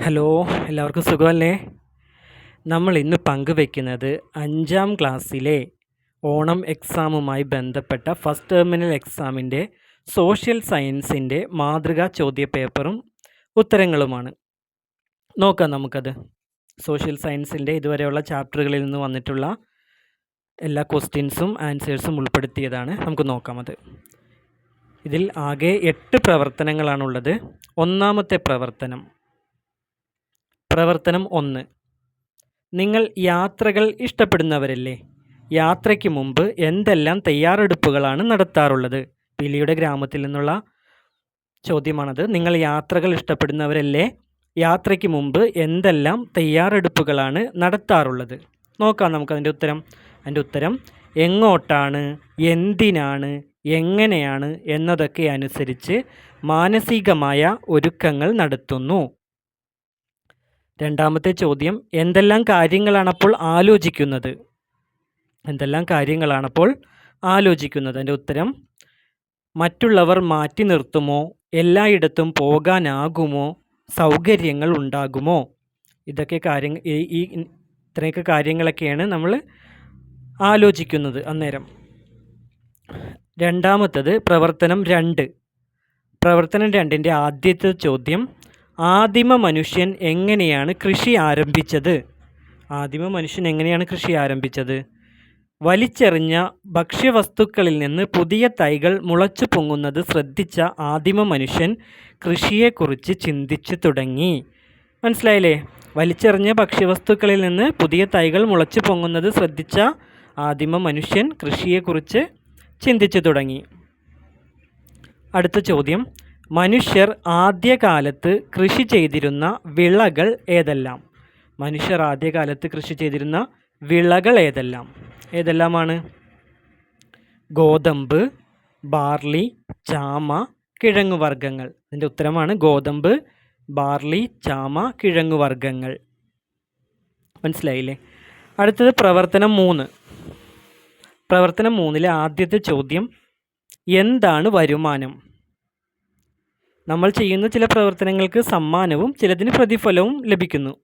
Hello എല്ലാവർക്കും സുഖമല്ലേ? നമ്മൾ ഇന്ന് പങ്കുവെക്കുന്നത് അഞ്ചാം ക്ലാസ്സിലെ ഓണം എക്സാമുമായി ബന്ധപ്പെട്ട ഫസ്റ്റ് ടെർമിനൽ എക്സാമിന്റെ സോഷ്യൽ സയൻസിന്റെ മാതൃകാ ചോദ്യപേപ്പറും ഉത്തരങ്ങളുമാണ്. നോക്കാം നമുക്കത്. സോഷ്യൽ സയൻസിന്റെ ഇതുവരെയുള്ള ചാപ്റ്ററുകളിൽ നിന്ന് വന്നിട്ടുള്ള എല്ലാ ക്വസ്റ്റ്യൻസും ആൻസേഴ്സും ഉൾപ്പെടുത്തിയതാണ്. നമുക്ക് നോക്കാം അത്. ഇതിൽ ആകെ എട്ട് പ്രവർത്തനങ്ങളാണുള്ളത്. ഒന്നാമത്തെ പ്രവർത്തനം. പ്രവർത്തനം ഒന്ന്. നിങ്ങൾ യാത്രകൾ ഇഷ്ടപ്പെടുന്നവരല്ലേ? യാത്രയ്ക്ക് മുമ്പ് എന്തെല്ലാം തയ്യാറെടുപ്പുകളാണ് നടത്താറുള്ളത്? പിലിയുടെ ഗ്രാമത്തിൽ നിന്നുള്ള ചോദ്യമാണത്. നിങ്ങൾ യാത്രകൾ ഇഷ്ടപ്പെടുന്നവരല്ലേ? യാത്രയ്ക്ക് മുമ്പ് എന്തെല്ലാം തയ്യാറെടുപ്പുകളാണ് നടത്താറുള്ളത്? നോക്കാം നമുക്ക് നമുക്കതിന്റെ ഉത്തരം. അതിന്റെ ഉത്തരം എങ്ങോട്ടാണ് എന്തിനാണ് എങ്ങനെയാണ് എന്നതൊക്കെ അനുസരിച്ച് മാനസികമായ ഒരുക്കങ്ങൾ നടത്തുന്നു. രണ്ടാമത്തെ ചോദ്യം എന്തെല്ലാം കാര്യങ്ങളാണപ്പോൾ ആലോചിക്കുന്നത്? എന്തെല്ലാം കാര്യങ്ങളാണപ്പോൾ ആലോചിക്കുന്നത്? അതിന്റെ ഉത്തരം മറ്റുള്ളവർ മാറ്റി നിർത്തുമോ? എല്ലായിടത്തും പോകാനാകുമോ? സൗകര്യങ്ങൾ ഉണ്ടാകുമോ? ഇതൊക്കെ കാര്യങ്ങൾ ഈ ഇത്രയൊക്കെ കാര്യങ്ങളൊക്കെയാണ് നമ്മൾ ആലോചിക്കുന്നത് അന്നേരം. രണ്ടാമത്തത് പ്രവർത്തനം രണ്ട്. പ്രവർത്തനം രണ്ടിന്റെ ആദ്യത്തെ ചോദ്യം ആദിമ മനുഷ്യൻ എങ്ങനെയാണ് കൃഷി ആരംഭിച്ചത്? ആദിമ മനുഷ്യൻ എങ്ങനെയാണ് കൃഷി ആരംഭിച്ചത്? വലിച്ചെറിഞ്ഞ ഭക്ഷ്യവസ്തുക്കളിൽ നിന്ന് പുതിയ തൈകൾ മുളച്ചു പൊങ്ങുന്നത് ശ്രദ്ധിച്ച ആദിമ മനുഷ്യൻ കൃഷിയെക്കുറിച്ച് ചിന്തിച്ചു തുടങ്ങി. മനസ്സിലായില്ലേ? വലിച്ചെറിഞ്ഞ ഭക്ഷ്യവസ്തുക്കളിൽ നിന്ന് പുതിയ തൈകൾ മുളച്ചു പൊങ്ങുന്നത് ശ്രദ്ധിച്ച ആദിമ മനുഷ്യൻ കൃഷിയെക്കുറിച്ച് ചിന്തിച്ചു തുടങ്ങി. അടുത്ത ചോദ്യം. മനുഷ്യർ ആദ്യകാലത്ത് കൃഷി ചെയ്തിരുന്ന വിളകൾ ഏതെല്ലാം? മനുഷ്യർ ആദ്യകാലത്ത് കൃഷി ചെയ്തിരുന്ന വിളകൾ ഏതെല്ലാം? ഏതെല്ലാമാണ്? ഗോതമ്പ് ബാർലി ചാമ കിഴങ്ങുവർഗങ്ങൾ ഇതിന്റെ ഉത്തരമാണ് ഗോതമ്പ് ബാർലി ചാമ കിഴങ്ങുവർഗങ്ങൾ മനസ്സിലായില്ലേ? അടുത്തത് പ്രവർത്തനം മൂന്ന്. പ്രവർത്തനം മൂന്നിലെ ആദ്യത്തെ ചോദ്യം എന്താണ് വരുമാനം? നമ്മൾ ചെയ്യുന്ന ചില പ്രവർത്തനങ്ങൾക്ക് സമ്മാനവും ചിലതിന് പ്രതിഫലവും ലഭിക്കുന്നു.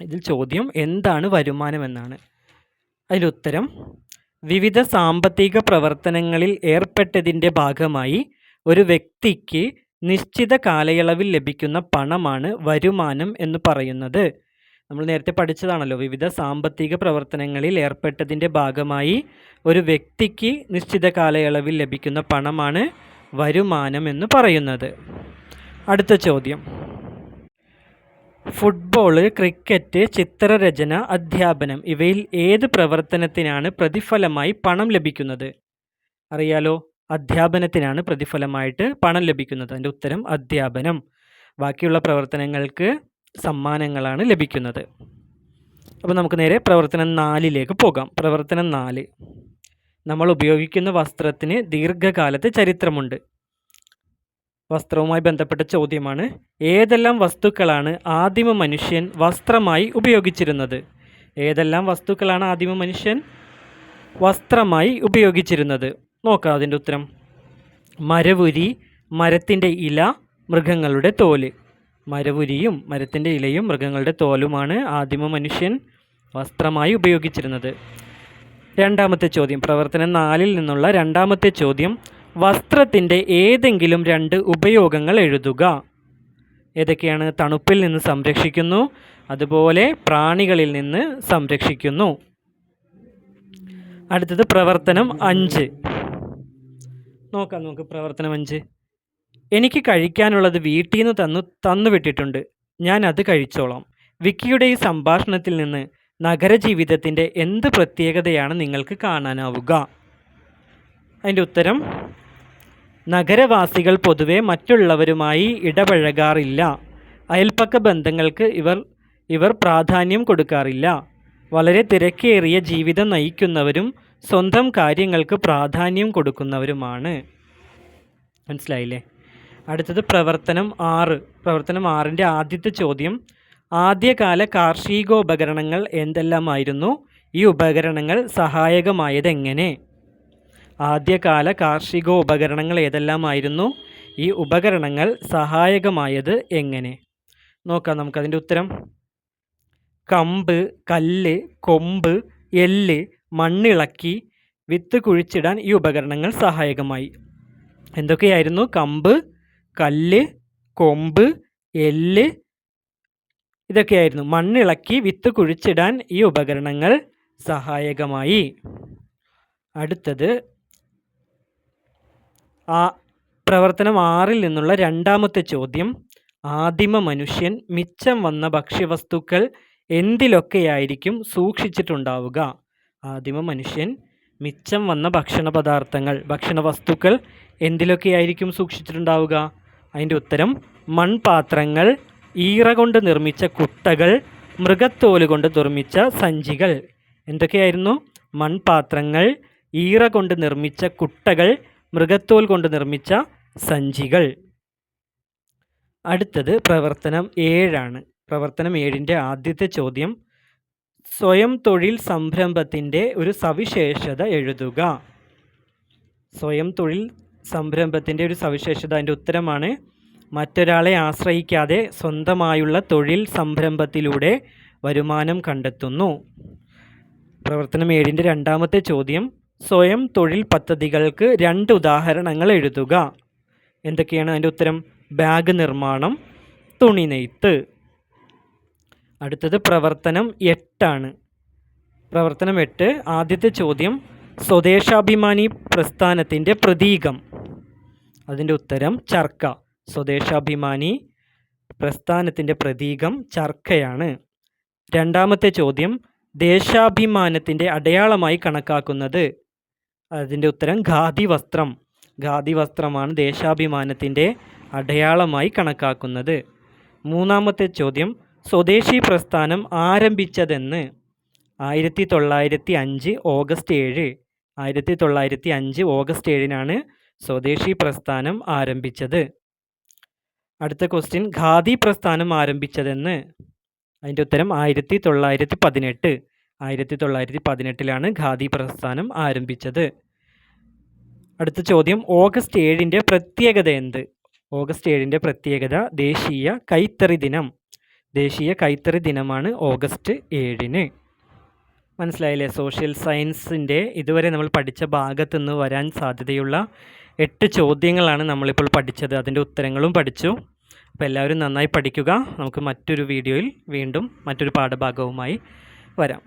ഇതിൽ ചോദ്യം എന്താണ് വരുമാനം എന്നാണ്. അതിലുത്തരം വിവിധ സാമ്പത്തിക പ്രവർത്തനങ്ങളിൽ ഏർപ്പെട്ടതിന്റെ ഭാഗമായി ഒരു വ്യക്തിക്ക് നിശ്ചിത കാലയളവിൽ ലഭിക്കുന്ന പണമാണ് വരുമാനം എന്ന് പറയുന്നത്. നമ്മൾ നേരത്തെ പഠിച്ചതാണല്ലോ വിവിധ സാമ്പത്തിക പ്രവർത്തനങ്ങളിൽ ഏർപ്പെട്ടതിന്റെ ഭാഗമായി ഒരു വ്യക്തിക്ക് നിശ്ചിത കാലയളവിൽ ലഭിക്കുന്ന പണമാണ് വരുമാനം എന്ന് പറയുന്നത്. അടുത്ത ചോദ്യം. ഫുട്ബോൾ ക്രിക്കറ്റ് ചിത്രരചന അധ്യാപനം ഇവയിൽ ഏത് പ്രവർത്തനത്തിനാണ് പ്രതിഫലമായി പണം ലഭിക്കുന്നത്? അറിയാലോ അധ്യാപനത്തിനാണ് പ്രതിഫലമായിട്ട് പണം ലഭിക്കുന്നത്. അതിന്റെ ഉത്തരം അധ്യാപനം. ബാക്കിയുള്ള പ്രവർത്തനങ്ങൾക്ക് സമ്മാനങ്ങളാണ് ലഭിക്കുന്നത്. അപ്പോൾ നമുക്ക് നേരെ പ്രവർത്തനം നാലിലേക്ക് പോകാം. പ്രവർത്തനം നാല്. നമ്മൾ ഉപയോഗിക്കുന്ന വസ്ത്രത്തിന് ദീർഘകാലത്തെ ചരിത്രമുണ്ട്. വസ്ത്രവുമായി ബന്ധപ്പെട്ട ചോദ്യമാണ് ഏതെല്ലാം വസ്തുക്കളാണ് ആദിമ മനുഷ്യൻ വസ്ത്രമായി ഉപയോഗിച്ചിരുന്നത്? ഏതെല്ലാം വസ്തുക്കളാണ് ആദിമ മനുഷ്യൻ വസ്ത്രമായി ഉപയോഗിച്ചിരുന്നത്? നോക്കാം അതിന്റെ ഉത്തരം. മരവുരി മരത്തിന്റെ ഇല മൃഗങ്ങളുടെ തോൽ. മരവുരിയും മരത്തിന്റെ ഇലയും മൃഗങ്ങളുടെ തോലുമാണ് ആദിമ മനുഷ്യൻ വസ്ത്രമായി ഉപയോഗിച്ചിരുന്നത്. രണ്ടാമത്തെ ചോദ്യം. പ്രവർത്തനം നാലിൽ നിന്നുള്ള രണ്ടാമത്തെ ചോദ്യം. വസ്ത്രത്തിന്റെ ഏതെങ്കിലും രണ്ട് ഉപയോഗങ്ങൾ എഴുതുക. ഏതൊക്കെയാണ്? തണുപ്പിൽ നിന്ന് സംരക്ഷിക്കുന്നു. അതുപോലെ പ്രാണികളിൽ നിന്ന് സംരക്ഷിക്കുന്നു. അടുത്തത് പ്രവർത്തനം അഞ്ച്. നോക്കാം നമുക്ക് പ്രവർത്തനം അഞ്ച്. എനിക്ക് കഴിക്കാനുള്ളത് വീട്ടിൽ നിന്ന് തന്നു തന്നു വിട്ടിട്ടുണ്ട് ഞാൻ അത് കഴിച്ചോളാം. വിക്കിയുടെ ഈ സംഭാഷണത്തിൽ നിന്ന് നഗരജീവിതത്തിന്റെ എന്ത് പ്രത്യേകതയാണ് നിങ്ങൾക്ക് കാണാനാവുക? അതിന്റെ ഉത്തരം നഗരവാസികൾ പൊതുവെ മറ്റുള്ളവരുമായി ഇടപഴകാറില്ല. അയൽപ്പക്ക ബന്ധങ്ങൾക്ക് ഇവർ ഇവർ പ്രാധാന്യം കൊടുക്കാറില്ല. വളരെ തിരക്കേറിയ ജീവിതം നയിക്കുന്നവരും സ്വന്തം കാര്യങ്ങൾക്ക് പ്രാധാന്യം കൊടുക്കുന്നവരുമാണ്. മനസ്സിലായില്ലേ? അടുത്തത് പ്രവർത്തനം ആറ്. പ്രവർത്തനം ആറിന്റെ ആദ്യത്തെ ചോദ്യം ആദ്യകാല കാർഷികോപകരണങ്ങൾ എന്തെല്ലാമായിരുന്നു? ഈ ഉപകരണങ്ങൾ സഹായകമായതെങ്ങനെ? ആദ്യകാല കാർഷികോപകരണങ്ങൾ ഏതെല്ലാമായിരുന്നു? ഈ ഉപകരണങ്ങൾ സഹായകമായത് എങ്ങനെ? നോക്കാം നമുക്കതിന്റെ ഉത്തരം. കമ്പ് കല്ല് കൊമ്പ് എല്ല് മണ്ണിളക്കി വിത്ത് കുഴിച്ചിടാൻ ഈ ഉപകരണങ്ങൾ സഹായകമായി. എന്തൊക്കെയായിരുന്നു? കമ്പ് കല്ല് കൊമ്പ് എല്ല് ഇതൊക്കെയായിരുന്നു. മണ്ണിളക്കി വിത്ത് കുഴിച്ചിടാൻ ഈ ഉപകരണങ്ങൾ സഹായകമായി. അടുത്തത് ആ പ്രവർത്തനം ആറിൽ നിന്നുള്ള രണ്ടാമത്തെ ചോദ്യം ആദിമ മനുഷ്യൻ മിച്ചം വന്ന ഭക്ഷ്യവസ്തുക്കൾ എന്തിലൊക്കെയായിരിക്കും സൂക്ഷിച്ചിട്ടുണ്ടാവുക? ആദിമ മനുഷ്യൻ മിച്ചം വന്ന ഭക്ഷണ പദാർത്ഥങ്ങൾ ഭക്ഷണ വസ്തുക്കൾ എന്തിലൊക്കെയായിരിക്കും സൂക്ഷിച്ചിട്ടുണ്ടാവുക? അതിന്റെ ഉത്തരം മൺപാത്രങ്ങൾ ഈറ കൊണ്ട് നിർമ്മിച്ച കുട്ടകൾ മൃഗത്തോൽ കൊണ്ട് നിർമ്മിച്ച സഞ്ചികൾ. എന്തൊക്കെയായിരുന്നു? മൺപാത്രങ്ങൾ ഈറ കൊണ്ട് നിർമ്മിച്ച കുട്ടകൾ മൃഗത്തോൽ കൊണ്ട് നിർമ്മിച്ച സഞ്ചികൾ. അടുത്തത് പ്രവർത്തനം ഏഴാണ്. പ്രവർത്തനം ഏഴിന്റെ ആദ്യത്തെ ചോദ്യം. സ്വയം തൊഴിൽ സംരംഭത്തിന്റെ ഒരു സവിശേഷത എഴുതുക. സ്വയം തൊഴിൽ സംരംഭത്തിന്റെ ഒരു സവിശേഷത അതിന്റെ ഉത്തരമാണ് മറ്റൊരാളെ ആശ്രയിക്കാതെ സ്വന്തമായുള്ള തൊഴിൽ സംരംഭത്തിലൂടെ വരുമാനം കണ്ടെത്തുന്നു. പ്രവർത്തനം ഏഴിന്റെ രണ്ടാമത്തെ ചോദ്യം. സ്വയം തൊഴിൽ പദ്ധതികൾക്ക് രണ്ട് ഉദാഹരണങ്ങൾ എഴുതുക. എന്തൊക്കെയാണ് അതിന്റെ ഉത്തരം? ബാഗ് നിർമ്മാണം തുണി നെയ്ത്ത്. അടുത്തത് പ്രവർത്തനം എട്ടാണ്. പ്രവർത്തനം എട്ട് ആദ്യത്തെ ചോദ്യം. സ്വദേശാഭിമാനി പ്രസ്ഥാനത്തിന്റെ പ്രതീകം. അതിന്റെ ഉത്തരം ചർക്ക. സ്വദേശാഭിമാനി പ്രസ്ഥാനത്തിന്റെ പ്രതീകം ചർക്കയാണ്. രണ്ടാമത്തെ ചോദ്യം ദേശാഭിമാനത്തിന്റെ അടയാളമായി കണക്കാക്കുന്നത്. അതിന്റെ ഉത്തരം ഖാദി വസ്ത്രം. ഖാദി വസ്ത്രമാണ് ദേശാഭിമാനത്തിന്റെ അടയാളമായി കണക്കാക്കുന്നത്. മൂന്നാമത്തെ ചോദ്യം സ്വദേശി പ്രസ്ഥാനം ആരംഭിച്ചതെന്ന്. ആയിരത്തി തൊള്ളായിരത്തി അഞ്ച് ഓഗസ്റ്റ് ഏഴ്. ആയിരത്തി തൊള്ളായിരത്തി അഞ്ച് ഓഗസ്റ്റ് ഏഴിനാണ് സ്വദേശി പ്രസ്ഥാനം ആരംഭിച്ചത്. അടുത്ത ക്വസ്റ്റ്യൻ ഖാദി പ്രസ്ഥാനം ആരംഭിച്ചതെന്ന്. അതിന്റെ ഉത്തരം ആയിരത്തി തൊള്ളായിരത്തി പതിനെട്ട്. ആയിരത്തി തൊള്ളായിരത്തി പതിനെട്ടിലാണ് ഖാദി പ്രസ്ഥാനം ആരംഭിച്ചത്. അടുത്ത ചോദ്യം. ഓഗസ്റ്റ് ഏഴിന്റെ പ്രത്യേകത എന്ത്? ഓഗസ്റ്റ് ഏഴിന്റെ പ്രത്യേകത ദേശീയ കൈത്തറി ദിനം. ദേശീയ കൈത്തറി ദിനമാണ് ഓഗസ്റ്റ് ഏഴിന്. മനസ്സിലായില്ലേ? സോഷ്യൽ സയൻസിന്റെ ഇതുവരെ നമ്മൾ പഠിച്ച ഭാഗത്തുനിന്ന് വരാൻ സാധ്യതയുള്ള എട്ട് ചോദ്യങ്ങളാണ് നമ്മളിപ്പോൾ പഠിച്ചത്. അതിന്റെ ഉത്തരങ്ങളും പഠിച്ചു. അപ്പോൾ എല്ലാവരും നന്നായി പഠിക്കുക. നമുക്ക് മറ്റൊരു വീഡിയോയിൽ വീണ്ടും മറ്റൊരു പാഠഭാഗവുമായി വരാം.